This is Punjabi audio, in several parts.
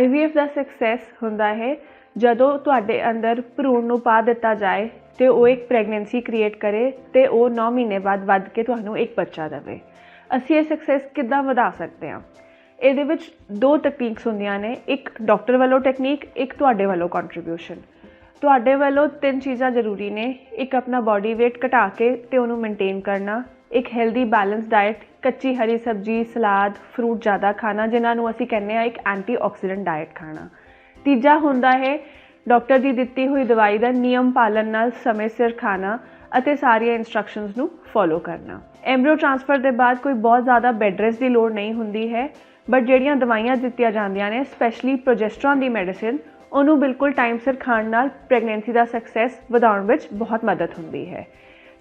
IVF ਦਾ ਸਕਸੈਸ ਹੁੰਦਾ ਹੈ। ਜਦੋਂ ਤੁਹਾਡੇ ਅੰਦਰ ਭਰੂਣ ਨੂੰ ਪਾ ਦਿੱਤਾ ਜਾਏ, ਤੇ ਉਹ ਇੱਕ ਪ੍ਰੈਗਨੈਂਸੀ ਕ੍ਰੀਏਟ ਕਰੇ, ਤੇ ਉਹ 9 ਮਹੀਨੇ ਬਾਅਦ ਵੱਧ ਕੇ ਤੁਹਾਨੂੰ ਇੱਕ ਬੱਚਾ ਦੇਵੇ। ਅਸੀਂ ਇਹ ਸਕਸੈਸ ਕਿੱਦਾਂ ਵਧਾ ਸਕਦੇ ਹਾਂ? ਇਹਦੇ ਵਿੱਚ ਦੋ ਟੈਕਨੀਕਸ ਹੁੰਦੀਆਂ ਨੇ। ਇੱਕ ਡਾਕਟਰ ਵੱਲੋਂ ਟੈਕਨੀਕ ਇੱਕ ਤੁਹਾਡੇ ਵੱਲੋਂ ਕੰਟਰੀਬਿਊਸ਼ਨ ਤੁਹਾਡੇ ਵੱਲੋਂ ਤਿੰਨ ਚੀਜ਼ਾਂ ਜ਼ਰੂਰੀ ਨੇ। ਇੱਕ ਆਪਣਾ ਬਾਡੀ weight ਘਟਾ ਕੇ ਤੇ ਉਹਨੂੰ ਮੇਨਟੇਨ ਕਰਨਾ। ਇੱਕ ਹੈਲਦੀ ਬੈਲੈਂਸ ਡਾਈਟ ਕੱਚੀ ਹਰੀ ਸਬਜ਼ੀ, ਸਲਾਦ ਫਰੂਟ ਜ਼ਿਆਦਾ ਖਾਣਾ, ਜਿਨ੍ਹਾਂ ਨੂੰ ਅਸੀਂ ਕਹਿੰਦੇ ਆ ਇੱਕ ਐਂਟੀਆਕਸੀਡੈਂਟ ਡਾਈਟ ਖਾਣਾ। ਤੀਜਾ ਹੁੰਦਾ ਹੈ ਡਾਕਟਰ ਦੀ ਦਿੱਤੀ ਹੋਈ ਦਵਾਈ ਦਾ ਨਿਯਮ ਪਾਲਣ ਨਾਲ ਸਮੇਂ ਸਿਰ ਖਾਣਾ ਅਤੇ ਸਾਰੀਆਂ ਇਨਸਟਰਕਸ਼ਨਸ ਨੂੰ ਫੋਲੋ ਕਰਨਾ। ਐਮਬ੍ਰੀਓ ਟ੍ਰਾਂਸਫਰ ਦੇ ਬਾਅਦ ਕੋਈ ਬਹੁਤ ਜ਼ਿਆਦਾ ਬੈੱਡ ਰੈਸਟ ਦੀ ਲੋੜ ਨਹੀਂ ਹੁੰਦੀ ਹੈ ਬਟ ਜਿਹੜੀਆਂ ਦਵਾਈਆਂ ਦਿੱਤੀਆਂ ਜਾਂਦੀਆਂ ਨੇ ਸਪੈਸ਼ਲੀ ਪ੍ਰੋਜੈਸਟਰੋਨ ਦੀ ਮੈਡੀਸਿਨ ਉਹਨੂੰ ਬਿਲਕੁਲ ਟਾਈਮ ਸਿਰ ਖਾਣ ਨਾਲ ਪ੍ਰੈਗਨੈਂਸੀ ਦਾ ਸਕਸੈਸ ਵਧਾਉਣ ਵਿੱਚ ਬਹੁਤ ਮਦਦ ਹੁੰਦੀ ਹੈ।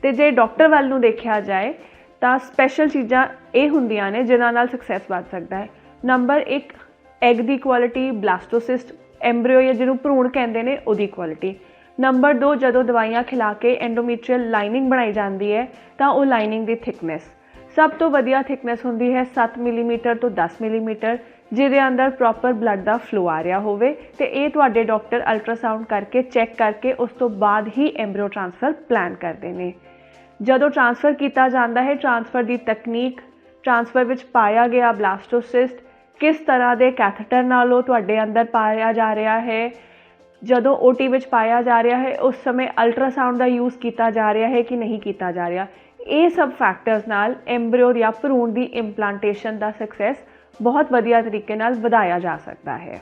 ਤੇ ਜੇ ਡਾਕਟਰ ਵੱਲ ਨੂੰ ਦੇਖਿਆ ਜਾਏ, ਤਾਂ ਸਪੈਸ਼ਲ ਚੀਜ਼ਾਂ ਇਹ ਹੁੰਦੀਆਂ ਨੇ ਜਿਨ੍ਹਾਂ ਨਾਲ ਸਕਸੈਸ ਵੱਧ ਸਕਦਾ ਹੈ। ਨੰਬਰ 1 ਐਗ ਦੀ ਕੁਆਲਿਟੀ ਬਲਾਸਟੋਸਿਸਟ ਐਮਬ੍ਰੀਓ ਜਾਂ ਜਿਹਨੂੰ ਭਰੂਣ ਕਹਿੰਦੇ ਨੇ, ਉਹਦੀ ਕੁਆਲਿਟੀ ਨੰਬਰ 2 ਜਦੋਂ ਦਵਾਈਆਂ ਖਿਲਾ ਕੇ ਐਂਡੋਮੀਟਰੀਅਲ ਲਾਈਨਿੰਗ ਬਣਾਈ ਜਾਂਦੀ ਹੈ, ਤਾਂ ਉਹ ਲਾਈਨਿੰਗ ਦੀ ਥਿਕਨੈਸ ਸਭ ਤੋਂ ਵਧੀਆ ਥਿਕਨੈਸ ਹੁੰਦੀ ਹੈ 7 ਮਿਲੀਮੀਟਰ ਤੋਂ 10 ਮਿਲੀਮੀਟਰ। ਜਿਹਦੇ ਅੰਦਰ ਪ੍ਰੋਪਰ ਬਲੱਡ ਦਾ ਫਲੋ ਆ ਰਿਹਾ ਹੋਵੇ ਤੇ ਇਹ ਤੁਹਾਡੇ ਡਾਕਟਰ ਅਲਟਰਾਸਾਊਂਡ ਕਰਕੇ ਚੈੱਕ ਕਰਕੇ ਉਸ ਤੋਂ ਬਾਅਦ ਹੀ ਐਮਬ੍ਰੀਓ ਟ੍ਰਾਂਸਫਰ ਪਲਾਨ ਕਰਦੇ ਨੇ। ਜਦੋਂ ਟ੍ਰਾਂਸਫਰ ਕੀਤਾ ਜਾਂਦਾ ਹੈ ਟ੍ਰਾਂਸਫਰ ਦੀ ਤਕਨੀਕ ਟ੍ਰਾਂਸਫਰ ਵਿੱਚ ਪਾਇਆ ਗਿਆ ਬਲਾਸਟੋਸਿਸਟ ਕਿਸ ਤਰ੍ਹਾਂ ਦੇ ਕੈਥੇਟਰ ਨਾਲ ਉਹ ਤੁਹਾਡੇ ਅੰਦਰ ਪਾਇਆ ਜਾ ਰਿਹਾ ਹੈ, ਜਦੋਂ ਓਟੀ ਵਿੱਚ ਪਾਇਆ ਜਾ ਰਿਹਾ ਹੈ, ਉਸ ਸਮੇਂ ਅਲਟਰਾਸਾਊਂਡ ਦਾ ਯੂਜ਼ ਕੀਤਾ ਜਾ ਰਿਹਾ ਹੈ ਕਿ ਨਹੀਂ ਕੀਤਾ ਜਾ ਰਿਹਾ। ਇਹ ਸਭ ਫੈਕਟਰਸ ਨਾਲ ਐਮਬ੍ਰੀਓ ਜਾਂ ਭਰੂਣ ਦੀ ਇੰਪਲਾਂਟੇਸ਼ਨ ਦਾ ਸਕਸੈਸ ਬਹੁਤ ਵਧੀਆ ਤਰੀਕੇ ਨਾਲ ਵਧਾਇਆ ਜਾ ਸਕਦਾ ਹੈ।